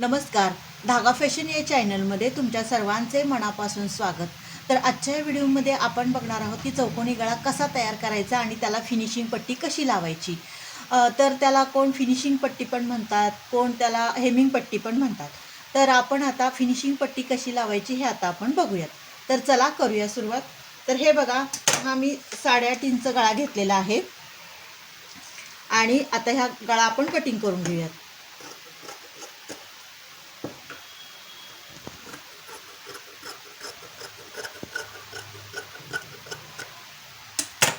नमस्कार. धागा फॅशन या चॅनलमध्ये तुमच्या सर्वांचे मनापासून स्वागत. तर आजच्या या व्हिडिओमध्ये आपण बघणार आहोत की चौकोनी गळा कसा तयार करायचा आणि त्याला फिनिशिंग पट्टी कशी लावायची. तर त्याला कोण फिनिशिंग पट्टी पण म्हणतात कोण त्याला हेमिंग पट्टी पण म्हणतात. तर आपण आता फिनिशिंग पट्टी कशी लावायची हे आता आपण बघूयात. तर चला करूया सुरुवात. तर हे बघा हा मी साडेआठ इंच गळा घेतलेला आहे. आणि आता ह्या गळा आपण कटिंग करून घेऊयात.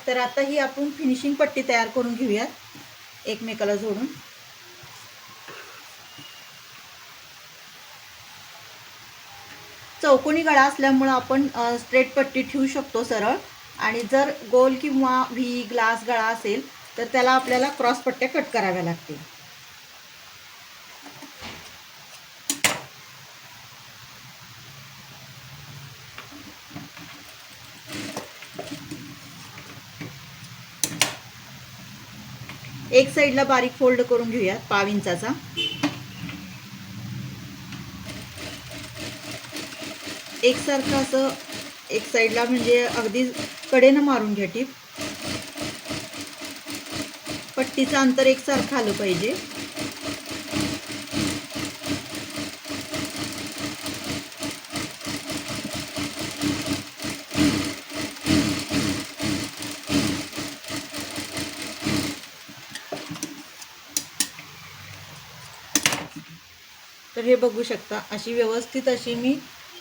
तर आता ही आपण फिनिशिंग पट्टी तयार करून घेऊयात एकमेकाला जोडून. चौकोनी गळा असल्यामुळं आपण स्ट्रेट पट्टी ठेवू शकतो सरळ. आणि जर गोल किंवा व्ही ग्लास गळा असेल तर त्याला आपल्याला क्रॉस पट्ट्या कट कराव्या लागतील. एक साईडला बारीक फोल्ड करून घेऊयात पाव इंचाचा एकसारखं असं एक साईडला म्हणजे अगदी कडेनं मारून घ्या टीप. पट्टीचं अंतर एकसारखं आलं पाहिजे. तर हे बघू शकता अशी व्यवस्थित अशी मी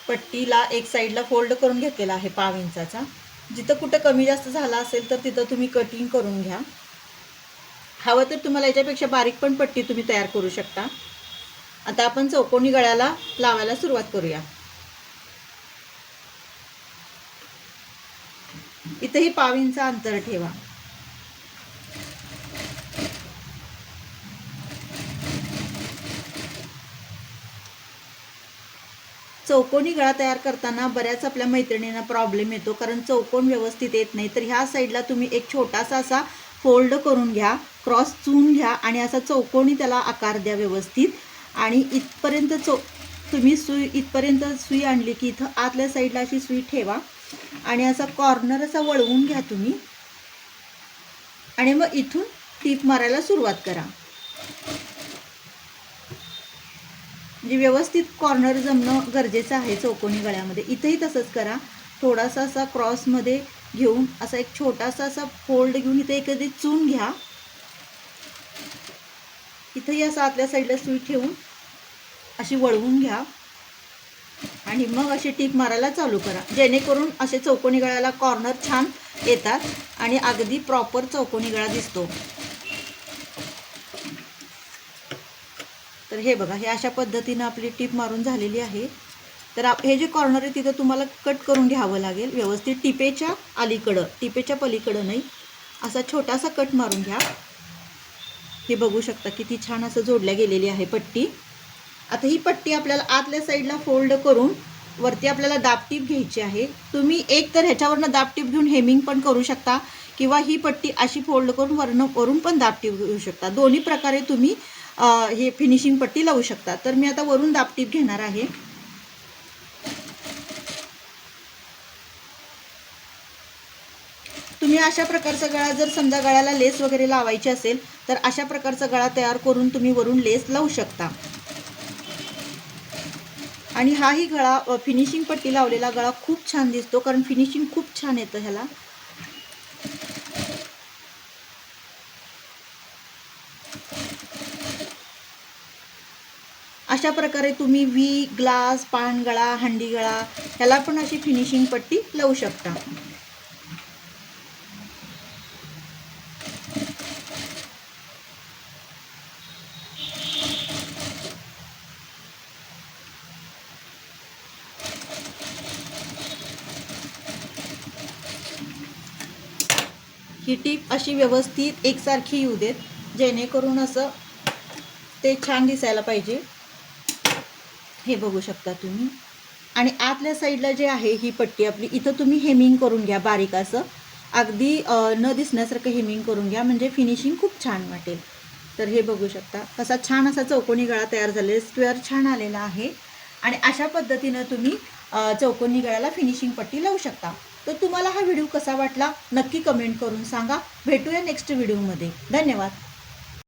पट्टीला एक साईडला फोल्ड करून घेतलेला आहे पाव इंचाचा. जिथं कुठं कमी जास्त झाला असेल तर तिथं तुम्ही कटिंग करून घ्या. हवं तर तुम्हाला याच्यापेक्षा बारीक पण पट्टी तुम्ही तयार करू शकता. आता आपण चौकोनी गळ्याला लावायला सुरुवात करूया. इथंही पाव इंच अंतर ठेवा. चौकोनी गळा तयार करताना बऱ्याच आपल्या मैत्रिणींना प्रॉब्लेम येतो. कारण चौकोन व्यवस्थित येत नाही. तर ह्या साईडला तुम्ही एक छोटासा असा फोल्ड करून घ्या क्रॉस चून घ्या आणि असा चौकोनी त्याला आकार द्या व्यवस्थित. आणि इथपर्यंत चौ तुम्ही सुई इथपर्यंत सुई आणली की इथं आतल्या साईडला अशी सुई ठेवा. आणि असा कॉर्नर असा वळवून घ्या तुम्ही. आणि मग इथून टीप मारायला सुरुवात करा. म्हणजे व्यवस्थित कॉर्नर जमणं गरजेचं आहे चौकोनी गळ्यामध्ये. इथंही तसंच करा. थोडासा असा क्रॉसमध्ये घेऊन असा एक छोटासा असा फोल्ड घेऊन इथे एखादी चून घ्या. इथंही असं आतल्या साईडला सुई ठेवून अशी वळवून घ्या. आणि मग अशी टीप मारायला चालू करा. जेणेकरून असे चौकोनी गळ्याला कॉर्नर छान येतात आणि अगदी प्रॉपर चौकोनी गळा दिसतो. तर हे बघा हे अशा पद्धतीनं आपली टीप मारून झालेली आहे. तर आप हे जे कॉर्नर आहे तिथं तुम्हाला कट करून घ्यावं लागेल. व्यवस्थित टिपेच्या अलीकडं टिपेच्या पलीकडं नाही. असा छोटासा कट मारून घ्या. हे बघू शकता किती छान असं जोडल्या गेलेली आहे पट्टी. आता ही पट्टी आपल्याला आतल्या साईडला फोल्ड करून वरती आपल्याला दाबटीप घ्यायची आहे. तुम्ही एक तर ह्याच्यावरनं दाबटीप घेऊन हेमिंग पण करू शकता किंवा ही पट्टी अशी फोल्ड करून वरनं वरून पण दाबटीप घेऊ शकता. दोन्ही प्रकारे तुम्ही हे फिनिशिंग पट्टी लावू शकता. तर मी आता वरून दाबटीप घेणार आहे. तुम्ही अशा प्रकारचा गळा जर समजा गळ्याला लेस वगैरे लावायची असेल तर अशा प्रकारचा गळा तयार करून तुम्ही वरून लेस लावू शकता. आणि हाही गळा फिनिशिंग पट्टी लावलेला गळा खूप छान दिसतो कारण फिनिशिंग खूप छान येतं ह्याला. अशा प्रकारे तुम्ही व्ही ग्लास पानगळा हंडीगळा ह्याला पण अशी फिनिशिंग पट्टी लावू शकता. ही टीप अशी व्यवस्थित एकसारखी येऊ देत जेणेकरून असं ते छान दिसायला पाहिजे. हे बघू शकता तुम्ही. आणि आतल्या साईडला जे आहे ही पट्टी आपली इथं तुम्ही हेमिंग करून घ्या बारीक असं. अगदी न दिसण्यासारखं हेमिंग करून घ्या म्हणजे फिनिशिंग खूप छान वाटेल. तर हे बघू शकता. कसा छान असा चौकोनी गळा तयार झालेला आहे. स्क्वेअर छान आलेला आहे. आणि अशा पद्धतीनं तुम्ही चौकोनी गळ्याला फिनिशिंग पट्टी लावू शकता. तर तुम्हाला हा व्हिडिओ कसा वाटला नक्की कमेंट करून सांगा. भेटूया नेक्स्ट व्हिडिओमध्ये धन्यवाद.